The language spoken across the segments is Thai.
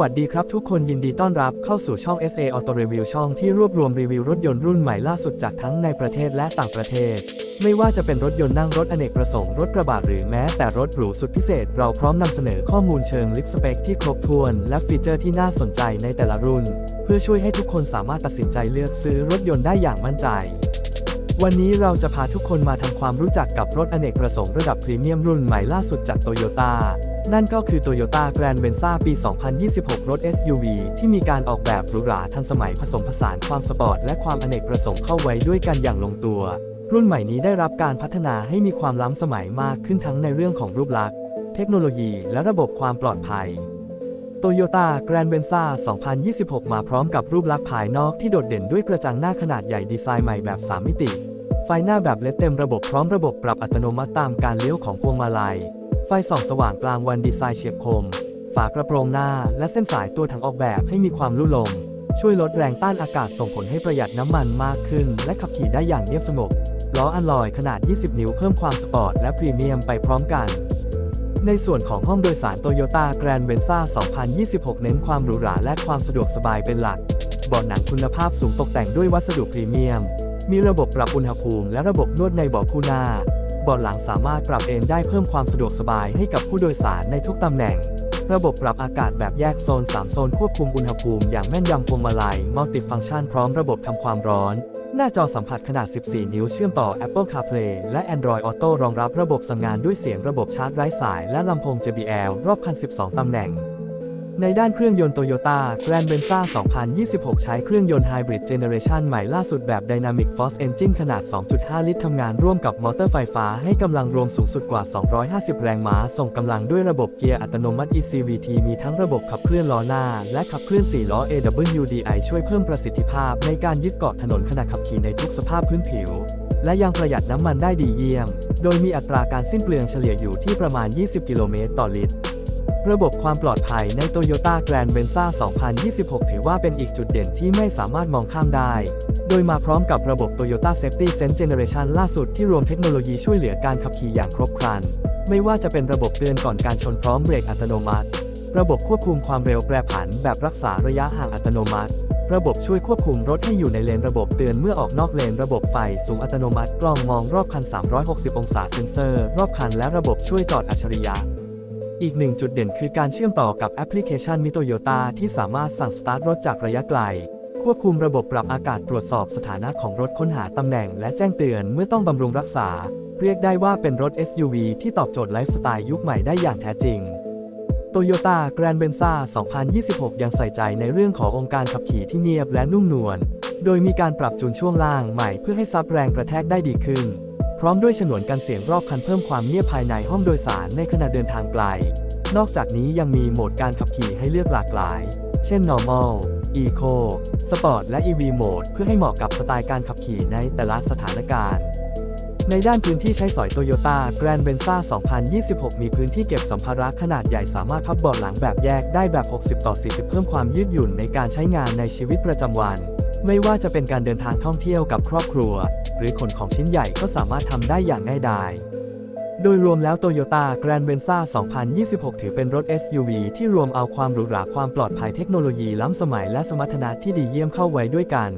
วัสดีครับทุกคนยินดีต้อนรับเข้าสู่ช่อง SA Auto Review ช่องที่รวบรวมรีวิวรถยนต์รุ่นใหม่ล่าสุดจากทั้งในประเทศและต่างประเทศ ไม่ว่าจะเป็นรถยนต์นั่งรถอเนกประสงค์รถกระบะหรือแม้แต่รถหรูสุดพิเศษ เราพร้อมนำเสนอข้อมูลเชิงลิฟสเปคที่ครบถ้วน และฟีเจอร์ที่น่าสนใจในแต่ละรุ่น เพื่อช่วยให้ทุกคนสามารถตัดสินใจเลือกซื้อรถยนต์ได้อย่างมั่นใจ วันนี้เราจะพาทุกคนมาทำความรู้จักกับรถอเนกประสงค์ระดับพรีเมียมรุ่นใหม่ล่าสุดจากโตโยต้า นั่นก็คือ Toyota Grand Venza ปี 2026 รถ SUV ที่มีการออกแบบหรูหราทันสมัยผสมผสานความสปอร์ตและความอเนกประสงค์เข้าไว้ด้วยกันอย่างลงตัว รุ่นใหม่นี้ได้รับการพัฒนาให้มีความล้ำสมัยมากขึ้นทั้งในเรื่องของรูปลักษณ์ เทคโนโลยี และระบบความปลอดภัย Toyota Grand Venza 2026 มาพร้อมกับรูปลักษณ์ภายนอกที่โดดเด่นด้วยกระจังหน้าขนาดใหญ่ดีไซน์ใหม่แบบ 3 มิติ ไฟหน้าแบบเลดเต็มระบบพร้อมระบบปรับอัตโนมัติตามการเลี้ยวของพวงมาลัย ไฟส่องสว่างกลางวันดีไซน์เฉียบคม ฝากระโปรงหน้าและเส้นสายตัวถังออกแบบให้มีความลุ่ลม ช่วยลดแรงต้านอากาศส่งผลให้ประหยัดน้ำมันมากขึ้น และขับขี่ได้อย่างเงียบสงบ ล้ออัลลอยขนาด 20 นิ้วเพิ่มความสปอร์ตและพรีเมียมไปพร้อมกัน ในส่วนของห้องโดยสาร Toyota Grand Venza 2026 เน้นความหรูหราและความสะดวกสบายเป็นหลักเบาะหนังคุณภาพสูงตกแต่งด้วยวัสดุพรีเมียม มีระบบปรับอุณหภูมิและระบบนวดในเบาะคู่หน้าเบาะหลังสามารถปรับเอนได้เพิ่มความสะดวกสบายให้กับผู้โดยสารในทุกตำแหน่ง ระบบปรับอากาศแบบแยกโซน 3 โซนควบคุมอุณหภูมิอย่างแม่นยำพวงมาลัยมัลติฟัง c t ชันพร้อมระบบทำความร้อน หน้าจอสัมผัสขนาด 14 นิ้วเชื่อมต่อ Apple CarPlay และ Android Auto รองรับระบบสั่งงานด้วยเสียงระบบชาร์จไร้สาย และลำโพง JBL รอบคัน 12 ตำแหน่ง ในด้านเครื่องยนต์ Toyota Grand Venza 2026 ใช้เครื่องยนต์ Hybrid Generation ใหม่ล่าสุดแบบ Dynamic Force Engine ขนาด 2.5 ลิตรทำงานร่วมกับมอเตอร์ไฟฟ้าให้กำลังรวมสูงสุดกว่า 250 แรงม้า ส่งกำลังด้วยระบบเกียร์อัตโนมัติ ECVT มีทั้งระบบขับเคลื่อนล้อหน้า และขับเคลื่อน 4 ล้อ AWDI ช่วยเพิ่มประสิทธิภาพในการยึดเกาะถนนขณะขับขี่ในทุกสภาพพื้นผิวและยังประหยัดน้ำมันได้ดีเยี่ยม โดยมีอัตราการสิ้นเปลืองเฉลี่ยอยู่ที่ประมาณ 20 กิโลเมตรต่อลิตร ระบบความปลอดภัยใน Toyota Grand Venza 2026 ถือว่าเป็นอีกจุดเด่นที่ไม่สามารถมองข้ามได้ โดยมาพร้อมกับระบบ Toyota Safety Sense Generation ล่าสุดที่รวมเทคโนโลยีช่วยเหลือการขับขี่อย่างครบครัน ไม่ว่าจะเป็นระบบเตือนก่อนการชนพร้อมเบรกอัตโนมัติ ระบบควบคุมความเร็วแปรผันแบบรักษาระยะห่างอัตโนมัติ ระบบช่วยควบคุมรถให้อยู่ในเลนระบบเตือนเมื่อออกนอกเลนระบบไฟสูงอัตโนมัติกล้องมองรอบคัน 360 องศาเซ็นเซอร์ รอบคันและระบบช่วยจอดอัจฉริยะ อีกหนึ่งจุดเด่นคือการเชื่อมต่อกับแอปพลิเคชันมิโตโยต้าที่สามารถสั่งสตาร์ทรถจากระยะไกล ควบคุมระบบปรับอากาศตรวจสอบสถานะของรถค้นหาตำแหน่ง และแจ้งเตือนเมื่อต้องบำรุงรักษา เรียกได้ว่าเป็นรถ SUV ที่ตอบโจทย์ไลฟ์สไตล์ยุคใหม่ได้อย่างแท้จริง Toyota Grand Venza 2026 ยังใส่ใจในเรื่องขององค์การขับขี่ที่เนียบและนุ่มนวล โดยมีการปรับจูนช่วงล่างใหม่เพื่อให้ซับแรงกระแทกได้ดีขึ้น พร้อมด้วยฉนวนกันเสียงรอบคันเพิ่มความเงียบภายในห้องโดยสารในขณะเดินทางไกล นอกจากนี้ยังมีโหมดการขับขี่ให้เลือกหลากหลาย เช่น normal eco sport และ EV mode เพื่อให้เหมาะกับสไตล์การขับขี่ในแต่ละสถานการณ์ในด้านพื้นที่ใช้สอย Toyota Grand Venza 2026 มีพื้นที่เก็บสัมภาระขนาดใหญ่สามารถพับเบาะหลังแบบแยกได้แบบ 60 ต่อ 40 เพิ่มความยืดหยุ่นในการใช้งานในชีวิตประจำวัน ไม่ว่าจะเป็นการเดินทางท่องเที่ยวกับครอบครัว หรือขนของชิ้นใหญ่ก็สามารถทำได้อย่างง่ายดายโดยรวมแล้ว Toyota Grand Venza 2026 ถือเป็นรถ SUV ที่รวมเอาความหรูหราความปลอดภัยเทคโนโลยีล้ำสมัยและสมรรถนะที่ดีเยี่ยมเข้าไว้ด้วยกัน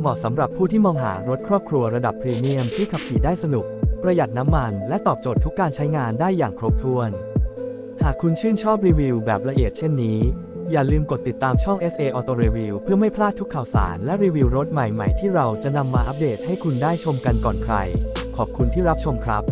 เหมาะสำหรับผู้ที่มองหารถครอบครัวระดับพรีเมียมที่ขับขี่ได้สนุก ประหยัดน้ำมัน และตอบโจทย์ทุกการใช้งานได้อย่างครบถ้วน หากคุณชื่นชอบรีวิวแบบละเอียดเช่นนี้ อย่าลืมกดติดตามช่อง SA Auto Review เพื่อไม่พลาดทุกข่าวสารและรีวิวรถใหม่ๆ ที่เราจะนำมาอัปเดตให้คุณได้ชมกันก่อนใคร ขอบคุณที่รับชมครับ